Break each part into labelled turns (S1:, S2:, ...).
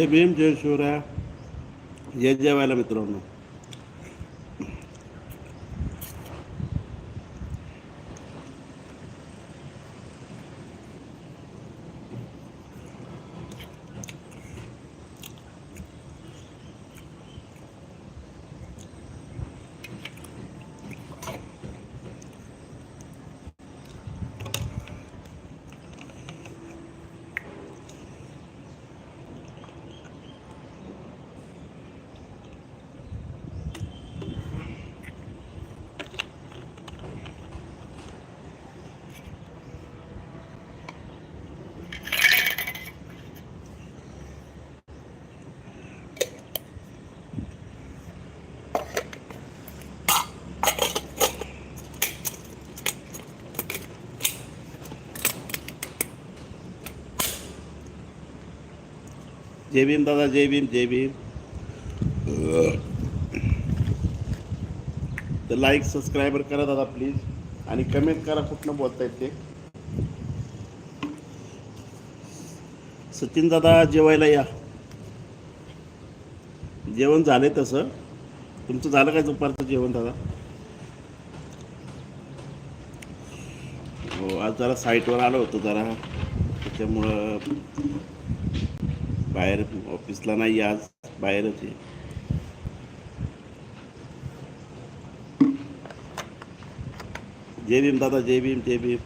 S1: जय भीम जय शिवराय जय जेवायला मित्रांनो जय भीम दादा जय भीम जय भीम. तर लाईक सबस्क्रायबर करा दादा प्लीज आणि कमेंट करा कुठनं बोलता ते. सचिन दादा जेवायला या. जेवण झाले तसं. तुमचं झालं काय दुपारचं जेवण दादा? हो आज जरा साईटवर आलो होतो जरा. त्याच्यामुळं बाहेर ऑफिसला नाही आज बाहेरच आहे. जय भीम दादा जय भीम जय भीम.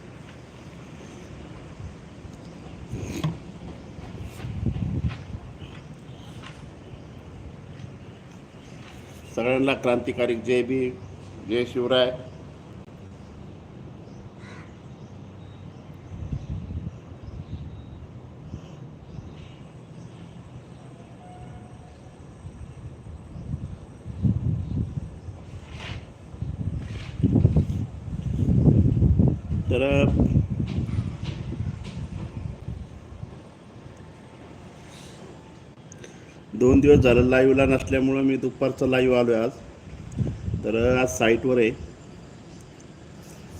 S1: सगळ्यांना क्रांतिकारी जय भीम जय शिवराय. तर दोन दिवस झालं लाईव्हला नसल्यामुळं मी दुपारचं लाईव्ह आलो आहे आज. तर आज साईटवर आहे.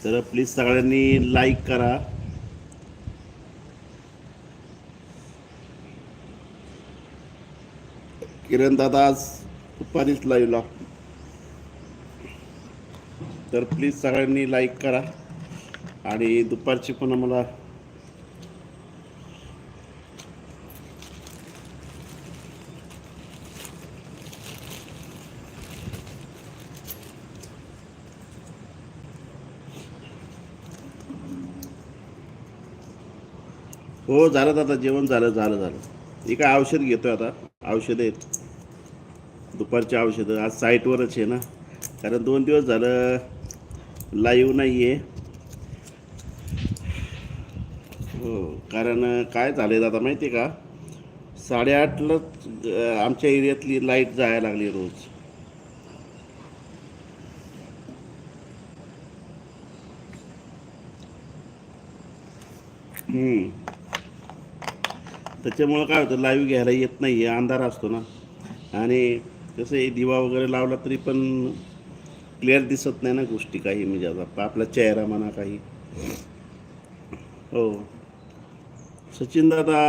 S1: तर प्लीज सगळ्यांनी लाईक करा. किरण दादा आज दुपारीच लाईव्हला तर प्लीज सगळ्यांनी लाईक करा. आणि दुपारची पण आम्हाला हो झालं दादा जेवण झालं झालं झालं. एक काय औषध घेतोय आता. औषध आहेत. दुपारची औषधं. आज साईटवरच आहे ना. कारण दोन दिवस झालं लाईव्ह नाही आहे हो कारण काय झालं दादा माहिती आहे का साडेआठलाच आमच्या एरियातली लाइट जायला लागली रोज. त्याच्यामुळं काय होतं लाईव्ह घ्यायला येत नाही आहे अंधार असतो ना. आणि कसं आहे दिवा वगैरे लावला तरी पण क्लिअर दिसत नाही ना गोष्टी काही म्हणजे आता आपला चेहरा म्हणा काही. हो. सचिन दादा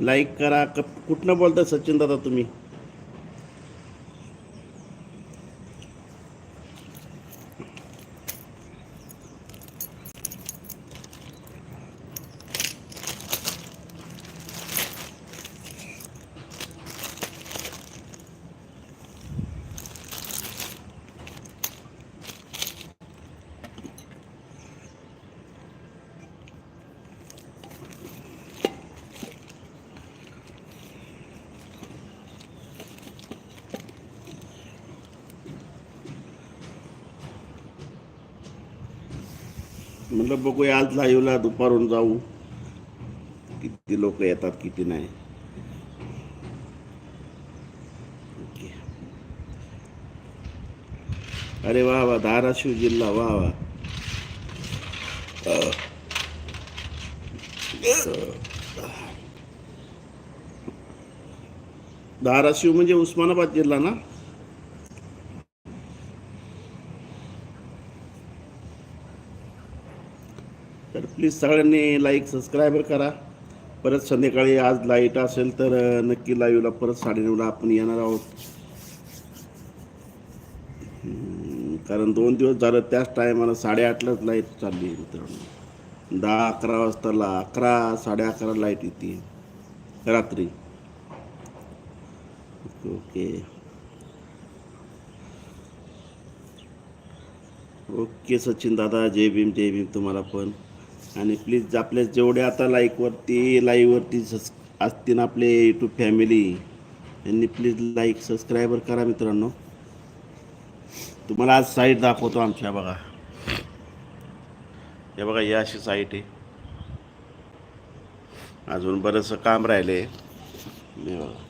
S1: लाईक करा क कुठनं बोलता सचिन दादा तुम्ही? म्हटलं बघूया आज लाईव्हला दुपारून जाऊ. किती लोक येतात किती नाही. अरे वा वा धाराशिव जिल्हा वा वा. धाराशिव म्हणजे उस्मानाबाद जिल्हा ना तर प्लीज सगळ्यांनी लाईक सबस्क्रायबर करा. परत संध्याकाळी आज लाइट असेल तर नक्की लाईव्हला परत साडेनऊला आपण येणार आहोत. कारण दोन दिवस झालं त्याच टायमाला साडेआठलाच लाइट चालली आहे मित्रांनो. दहा अकरा वाजताला अकरा साडे अकरा लाइट येते. रात्री. Okay okay. ओके सचिन दादा जय भीम जय भीम तुम्हाला पण. आणि प्लीज आपल्या जेवढे आता लाईकवरती लाईव्हवरती सस असतील आपले यूट्यूब फॅमिली यांनी प्लीज लाईक सबस्क्रायबर करा मित्रांनो. तुम्हाला आज साईट दाखवतो आमच्या बघा. हे बघा ही अशी साईट आहे. अजून बरंचसं काम राहिले हे बघा.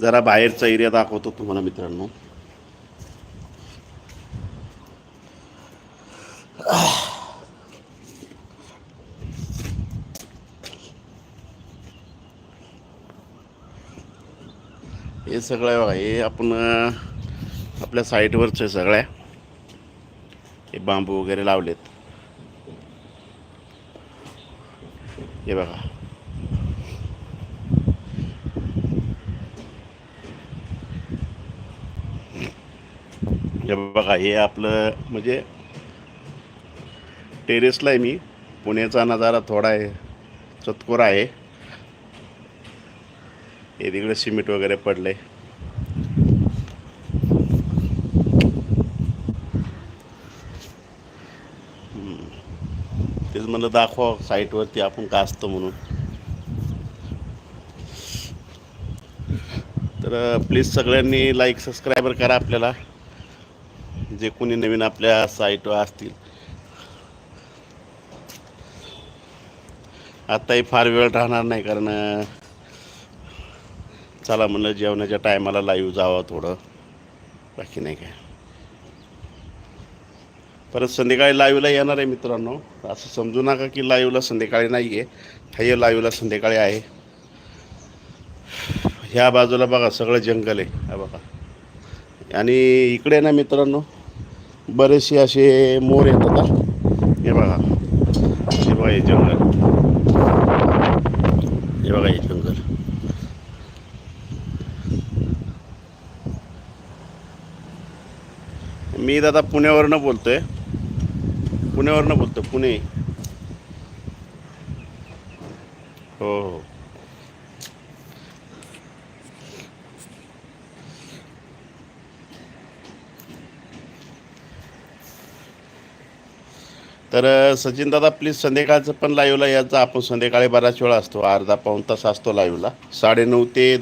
S1: जरा बाहेरचा एरिया दाखवतो तुम्हाला मित्रांनो. सगळं आहे बघा हे आपण आपल्या साईटवरच आहे सगळ्या हे बांबू वगैरे लावलेत. हे बघा. हे बघा हे आपलं म्हणजे टेरेसला आहे मी. पुण्याचा नजारा थोडा आहे चतकोरा आहे. हे तिकडे सिमेंट वगैरे पडले आहे म्हणलं दाखवा साईटवरती आपण का असतो म्हणून. तर प्लीज सगळ्यांनी लाईक सबस्क्रायबर करा आपल्याला. जे कोणी नवीन आपल्या साईटवर असतील. आत्ताही फार वेळ राहणार नाही कारण चला म्हणलं जेवणाच्या टायमाला लाईव्ह जावं थोडं. बाकी नाही काय. परत संध्याकाळी लाईव्हला येणार आहे मित्रांनो. असं समजू नका की लाईव्हला संध्याकाळी नाही आहे हे लाईव्हला संध्याकाळी आहे. ह्या बाजूला बघा सगळं जंगल आहे. हा बघा. आणि इकडे ना मित्रांनो बरेचसे असे मोर येतात हे. बघा. हे बघा हे जंगल हे बघा हे जंगल मी दादा पुण्यावरनं आहे पुण्यावरनं बोलतो पुणे. हो हो. तर सचिन दादा प्लीज संध्याकाळचं पण लाईव्हला यायचं आपण संध्याकाळी बराच वेळा असतो. अर्धा पाऊण तास असतो लाईव्हला साडेनऊ ते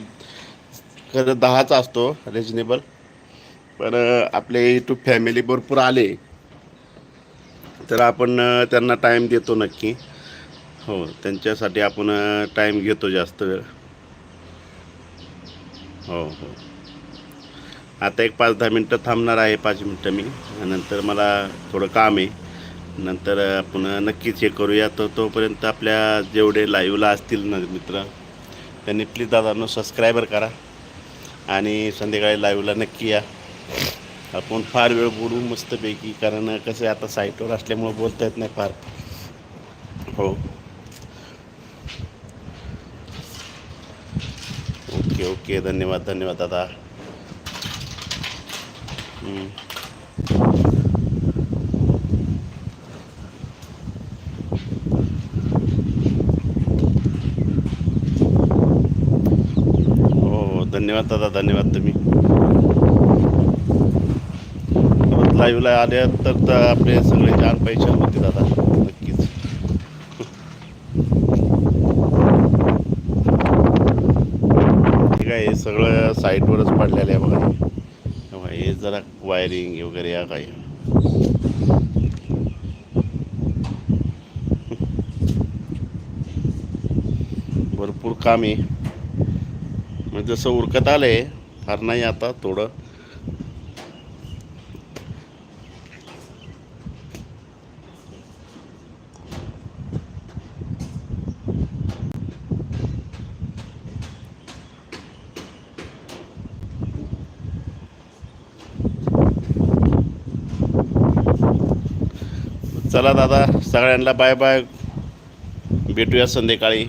S1: खरं दहाचा असतो. रिजनेबल पण आपले यूट्यूब फॅमिली भरपूर आले. तर आपण त्यांना टाईम देतो नक्की. हो त्यांच्यासाठी आपण टाईम घेतो जास्त वेळ. हो हो. आता एक पाच दहा मिनटं थांबणार आहे पाच मिनटं मी. नंतर मला थोडं काम आहे. नंतर आपण नक्कीच हे करूया. तर तोपर्यंत आपल्या जेवढे लाईव्हला असतील ना मित्र त्यांनी प्लीज दादांनो सबस्क्रायबर करा. आणि संध्याकाळी लाईव्हला नक्की या. आपण फार वेळ बोलू मस्तपैकी कारण कसं आहे आता साईटवर असल्यामुळं बोलता येत नाही फार. हो. ओके ओके धन्यवाद धन्यवाद दादा. हो हो धन्यवाद दादा धन्यवाद तुम्ही. लाईव्हला आल्या तर तर आपले सगळे चार पैसे होते दादा. नक्कीच. ठीक आहे हे सगळं साईटवरच पडलेलं आहे बघा. तेव्हा हे जरा वायरिंग वगैरे या काही. भरपूर काम. आहे म्हणजे जसं उरकत आलं आहे फार नाही आता थोडं. चला दादा सगळ्यांना बाय बाय भेटूया संध्याकाळी.